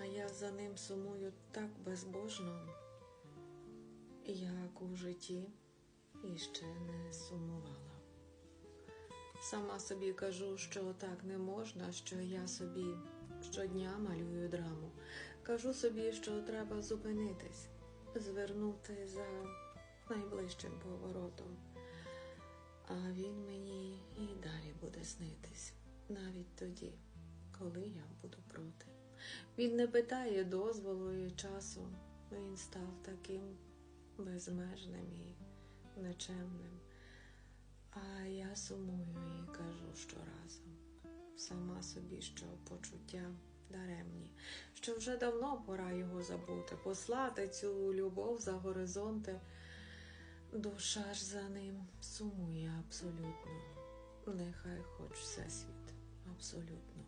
А я за ним сумую так безбожно, як у житті іще не сумувала. Сама собі кажу, що так не можна, що я собі щодня малюю драму. Кажу собі, що треба зупинитись, звернути за найближчим поворотом. А він мені і далі буде снитись, навіть тоді, коли я буду проти. Він не питає дозволу і часу, він став таким безмежним і нечемним. А я сумую і кажу щоразу, сама собі, що почуття даремні, що вже давно пора його забути, послати цю любов за горизонти. Душа ж за ним сумує абсолютно. Нехай хоч всесвіт абсолютно